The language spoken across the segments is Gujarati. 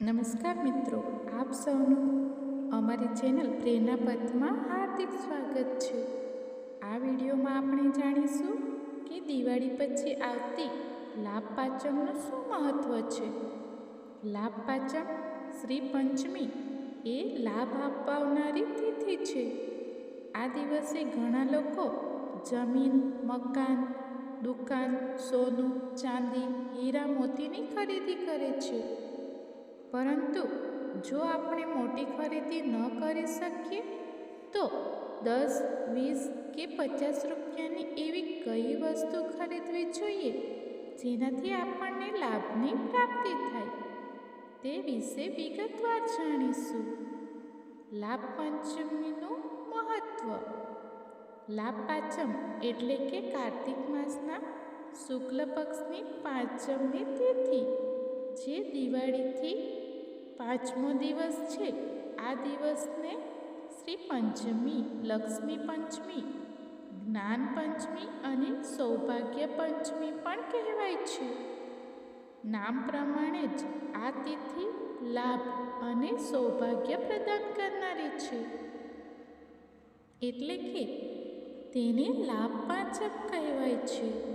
નમસ્કાર મિત્રો, આપ સૌનું અમારી ચેનલ પ્રેરણા પથમાં હાર્દિક સ્વાગત છે. આ વિડીયોમાં આપણે જાણીશું કે દિવાળી પછી આવતી લાભ પાંચમનું શું મહત્ત્વ છે. લાભ પાંચમ શ્રી પંચમી એ લાભ આપવાનારી તિથિ છે. આ દિવસે ઘણા લોકો જમીન, મકાન, દુકાન, સોનું, ચાંદી, હીરા મોતીની ખરીદી કરે છે. પરંતુ જો આપણે મોટી ખરીદી ન કરી શકીએ, તો દસ, વીસ કે પચાસ રૂપિયાની એવી કઈ વસ્તુ ખરીદવી જોઈએ જેનાથી આપણને લાભની પ્રાપ્તિ થાય? તે વિશે વિગતવાર જાણીશું. લાભ પંચમીનું મહત્ત્વ લાભ પાંચમ એટલે કે કાર્તિક માસના શુક્લ પક્ષની પાંચમની તિથિ, જે દિવાળીથી પાંચમો દિવસ છે. આ દિવસને શ્રી પંચમી, લક્ષ્મી પંચમી, જ્ઞાન પંચમી અને સૌભાગ્ય પંચમી પણ કહેવાય છે. નામ પ્રમાણે જ આ તિથિ લાભ અને સૌભાગ્ય પ્રદાન કરનારી છે. એટલે કે તેને લાભ પાંચક કહેવાય છે.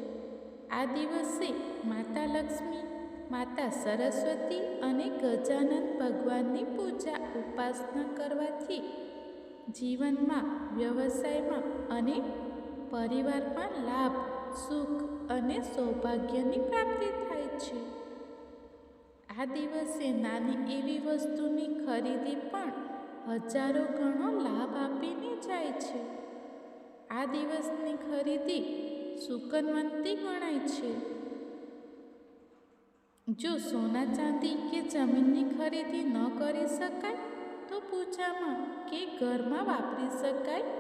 આ દિવસે માતા લક્ષ્મી માતા સરસ્વતી અને ગજાનંદ ભગવાનની પૂજા ઉપાસના કરવાથી જીવનમાં, વ્યવસાયમાં અને પરિવારમાં લાભ, સુખ અને સૌભાગ્યની પ્રાપ્તિ થાય છે. આ દિવસે નાની એવી વસ્તુની ખરીદી પણ હજારો ગણો લાભ આપીને જાય છે. આ દિવસની ખરીદી સુકનવંતી ગણાય છે. જો સોના ચાંદી કે જમીનની ખરીદી ન કરી શકાય, તો પૂજામાં કે ઘરમાં વાપરી શકાય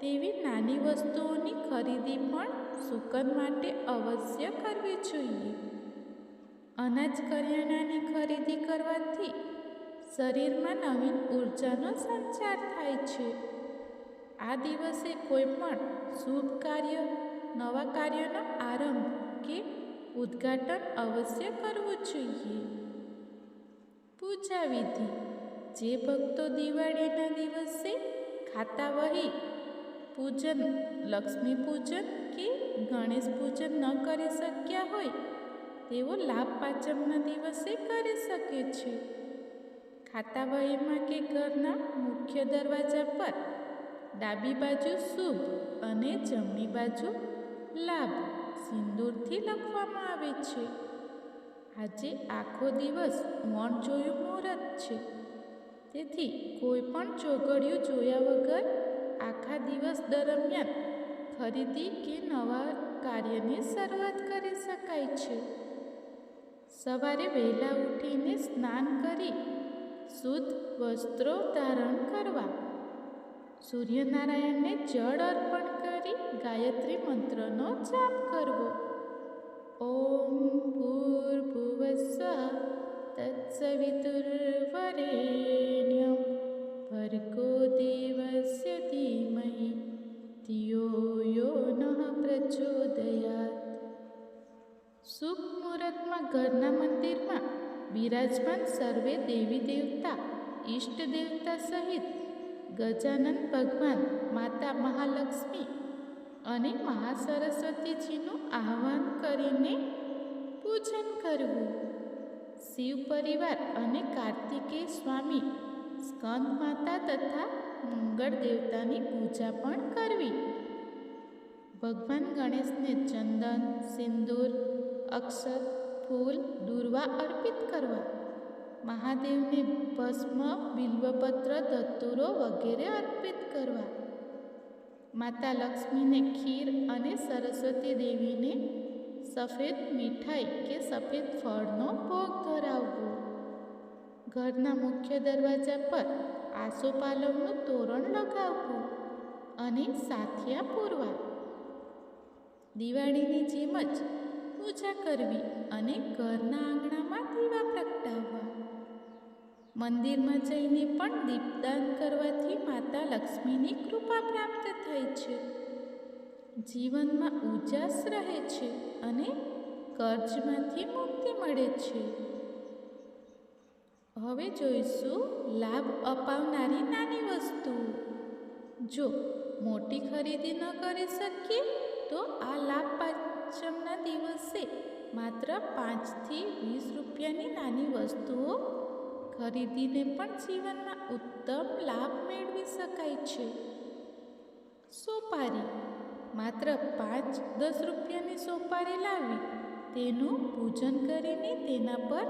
તેવી નાની વસ્તુઓની ખરીદી પણ સુકન માટે અવશ્ય કરવી જોઈએ. અનાજ કરિયાણાની ખરીદી કરવાથી શરીરમાં નવીન ઉર્જાનો સંચાર થાય છે. આ દિવસે કોઈ પણ શુભ કાર્ય, નવા કાર્યનો આરંભ કે ઉદ્ઘાટન અવશ્ય કરવું જોઈએ. પૂજા વિધિ. જે ભક્તો દિવાળીના દિવસે ખાતા વહી પૂજન, લક્ષ્મી પૂજન કે ગણેશ પૂજન ન કરી શક્યા હોય, તેઓ લાભ પાંચમના દિવસે કરી શકે છે. ખાતા વહીમાં કે ઘરના મુખ્ય દરવાજા પર ડાબી બાજુ શુભ અને જમણી બાજુ લાભ. સિંદૂરથી લખવામાં આવે છે. આજે આખો દિવસ મન જોયું મુહૂર્ત છે. તેથી કોઈ પણ ચોઘડિયું જોયા વગર આખા દિવસ દરમિયાન ખરીદી કે નવા કાર્યની શરૂઆત કરી શકાય છે. સવારે વહેલા ઉઠીને સ્નાન કરી, શુદ્ધ વસ્ત્રો ધારણ કરવા સૂર્યનારાયણને જળ અર્પણ કરી ગાયત્રી મંત્રનો જાપ કરવો ઓમ ભૂર્ભુવસ્વ તત્સવિતુર્વરેણ્યમ ભર્ગો દેવસ્ય ધીમહિ ધિયો યો નઃ પ્રચોદયાત શુભ મુહૂર્તમાં ઘરના મંદિરમાં બિરાજમાન સર્વે દેવી દેવતા ઈષ્ટ દેવતા સહિત ગજાનંદ ભગવાન, માતા મહાલક્ષ્મી અને મહાસરસ્વતીજીનું આહ્વાન કરીને પૂજન કરવું. શિવ પરિવાર અને કાર્તિકેય સ્વામી સ્કંદ માતા તથા મંગળ દેવતાની પૂજા પણ કરવી. ભગવાન ગણેશને ચંદન, સિંદૂર, અક્ષત, ફૂલ, દુર્વા અર્પિત કરવા. મહાદેવને ભસ્મ, બિલ્વપત્ર ધતુરો વગેરે અર્પિત કરવા. માતા લક્ષ્મીને ખીર અને સરસ્વતી દેવીને સફેદ મીઠાઈ કે સફેદ ફળનો ભોગ ધરાવવો. ઘરના મુખ્ય દરવાજા પર આસોપાલવનું તોરણ લગાવવું અને સાથિયા પૂરવા. દિવાળીની જેમ જ પૂજા કરવી અને ઘરના આંગણામાં દીવા મંદિરમાં જઈને પણ દીપદાન કરવાથી માતા લક્ષ્મીની કૃપા પ્રાપ્ત થાય છે. જીવનમાં ઉજાસ રહે છે અને કર્જમાંથી મુક્તિ મળે છે. હવે જોઈશું લાભ અપાવનારી નાની વસ્તુ. જો મોટી ખરીદી ન કરી શકીએ, તો આ લાભ પાંચમના દિવસે માત્ર પાંચથી વીસ રૂપિયાની નાની વસ્તુઓ ખરીદીને પણ જીવનમાં ઉત્તમ લાભ મેળવી શકાય છે. સોપારી. માત્ર પાંચ, દસ રૂપિયાની સોપારી લાવી, તેનું પૂજન કરીને તેના પર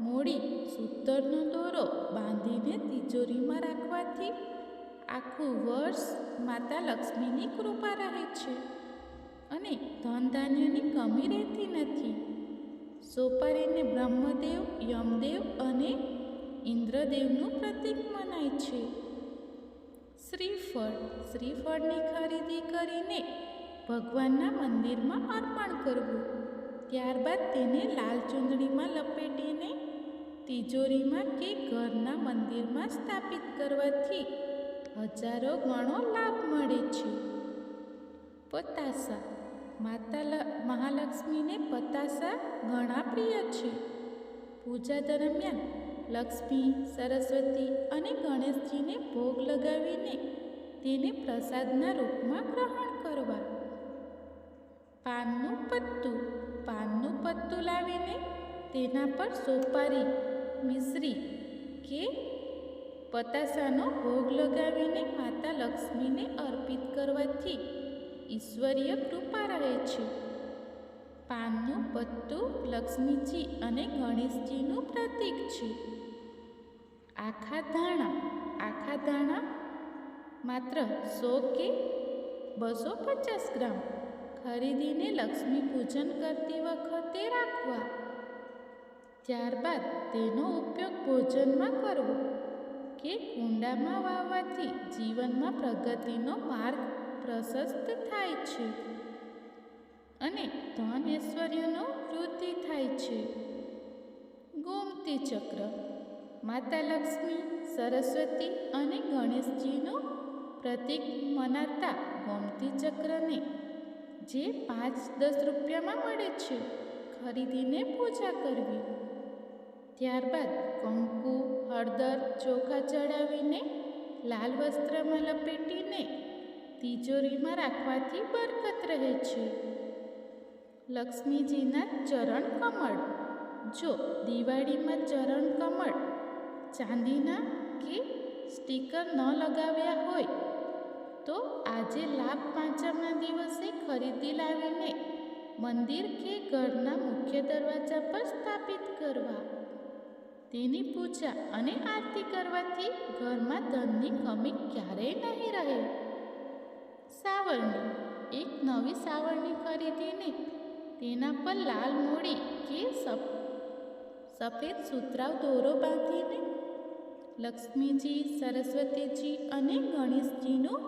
મોડી, સૂતરનો દોરો બાંધીને તિજોરીમાં રાખવાથી આખું વર્ષ માતા લક્ષ્મીની કૃપા રહે છે અને ધન ધાન્યની કમી રહેતી નથી. સોપારીને બ્રહ્મદેવ, યમદેવ અને ઇન્દ્રદેવનું પ્રતીક મનાય છે. શ્રીફળ, શ્રીફળની ખરીદી કરીને ભગવાનના મંદિરમાં અર્પણ કરવું. ત્યારબાદ તેને લાલ ચૂંદડીમાં લપેટીને તિજોરીમાં કે ઘરના મંદિરમાં સ્થાપિત કરવાથી હજારો ગણો લાભ મળે છે. પતાસા માતા મહાલક્ષ્મીને પતાસા ઘણા પ્રિય છે. પૂજા દરમિયાન લક્ષ્મી, સરસ્વતી અને ગણેશજીને ભોગ લગાવીને તેને પ્રસાદના રૂપમાં ગ્રહણ કરવા. પાનનું પત્તું પાનનું પત્તું લાવીને તેના પર સોપારી, મિશ્રી કે પતાસાનો ભોગ લગાવીને માતા લક્ષ્મીને અર્પિત કરવાથી ઈશ્વરીય કૃપા રહે છે. પાનનું પત્તું લક્ષ્મીજી અને ગણેશજીનું પ્રતીક છે. આખા ધાણા આખા ધાણા માત્ર સો કે બસો પચાસ ગ્રામ. ખરીદીને લક્ષ્મી પૂજન કરતી વખતે રાખવા. ત્યારબાદ તેનો ઉપયોગ ભોજનમાં કરવો કે કુંડામાં વાવવાથી જીવનમાં પ્રગતિનો માર્ગ પ્રશસ્ત થાય છે. અને ધન ઐશ્વર્યનો વૃદ્ધિ થાય છે. ગોમતી ચક્ર, માતા લક્ષ્મી, સરસ્વતી અને ગણેશજીનું પ્રતીક મનાતા ગોમતી ચક્રને, જે પાંચ દસ રૂપિયામાં મળે છે, ખરીદીને પૂજા કરવી. ત્યારબાદ કંકુ, હળદર, ચોખા ચડાવીને લાલ વસ્ત્રમાં લપેટીને તિજોરીમાં રાખવાથી બરકત રહે છે. લક્ષ્મીજીના ચરણ કમળ. જો દિવાળીમાં ચરણ કમળ ચાંદીના કે સ્ટીકર ન લગાવ્યા હોય, તો આજે લાભ પાંચમના દિવસે ખરીદી લાવીને મંદિર કે ઘરના મુખ્ય દરવાજા પર સ્થાપિત કરવા. તેની પૂજા અને આરતી કરવાથી ઘરમાં ધનની કમી ક્યારેય નહીં રહે. સાવરણી. એક નવી સાવરણી ખરીદીને તેના પર લાલ મૂડી કે સફ સફેદ સુતરાવ દોરો બાંધીને લક્ષ્મીજી, સરસ્વતીજી અને ગણેશજીનું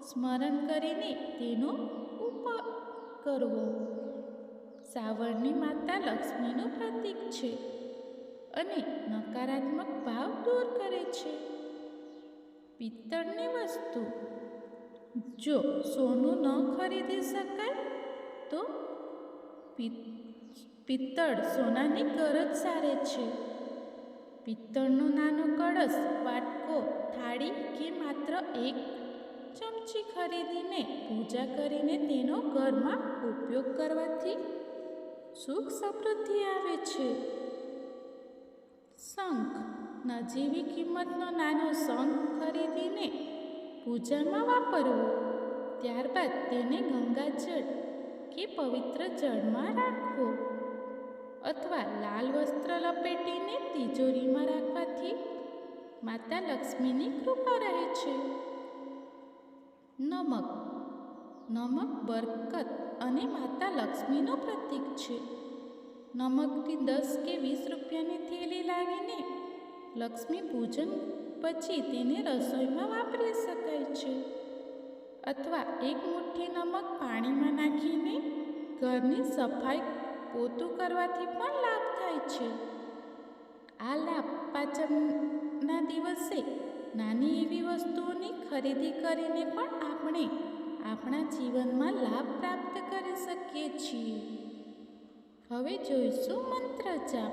સ્મરણ કરીને તેનો ઉપયોગ કરવો. સાવરણી માતા લક્ષ્મીનું પ્રતીક છે અને નકારાત્મક ભાવ દૂર કરે છે. પિત્તળની વસ્તુ, જો સોનું ન ખરીદી શકાય તો પિત્તળ સોનાની ગરજ સારે છે. પિત્તળનો નાનો કળશ, વાટકો, થાળી કે માત્ર એક ચમચી ખરીદીને પૂજા કરીને તેનો ઘરમાં ઉપયોગ કરવાથી સુખ સમૃદ્ધિ આવે છે. શંખ, નજીવી કિંમતનો નાનો શંખ ખરીદીને પૂજામાં વાપરવો. ત્યારબાદ તેને ગંગાજળ કે પવિત્ર જળમાં રાખવો. અથવા લાલ વસ્ત્ર લપેટીને તિજોરીમાં રાખવાથી માતા લક્ષ્મીની કૃપા રહે છે. નમક. નમક બરકત અને માતા લક્ષ્મીનો પ્રતીક છે. નમકથી દસ કે વીસ રૂપિયાની થેલી લાવીને લક્ષ્મી પૂજન પછી તેને રસોઈમાં વાપરી શકાય છે. અથવા એક મુઠ્ઠી નમક પાણીમાં નાખીને ઘરની સફાઈ પોતું કરવાથી પણ લાભ થાય છે. આ લાભ પાચમના દિવસે નાની એવી વસ્તુઓની ખરીદી કરીને પણ આપણે આપણા જીવનમાં લાભ પ્રાપ્ત કરી શકીએ છીએ. હવે જોઈશું મંત્ર જાપ.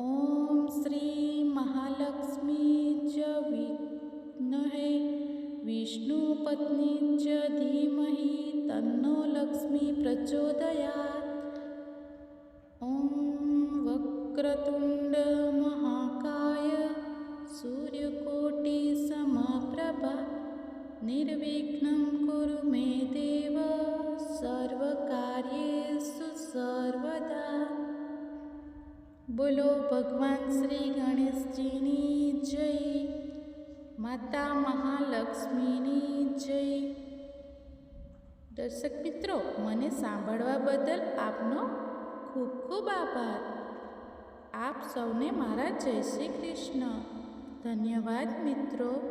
ઓમ શ્રી મહાલક્ષ્મી જ વિઘ્નહે विष्णुपत्नी च धीमहि तन्नो लक्ष्मी प्रचोदयात् ॐ वक्रतुण्ड महाकाय सूर्यकोटिसमप्रभा निर्विघ्नं कुरु मे देव સર્વકાર્યેષુ સર્વદા બોલો ભગવાન શ્રી ગણેશજીની જય માતા મહાલક્ષ્મીની જય. દર્શક મિત્રો, મને સાંભળવા બદલ આપનો ખૂબ ખૂબ આભાર. આપ સૌને મારા જય શ્રી કૃષ્ણ. ધન્યવાદ મિત્રો.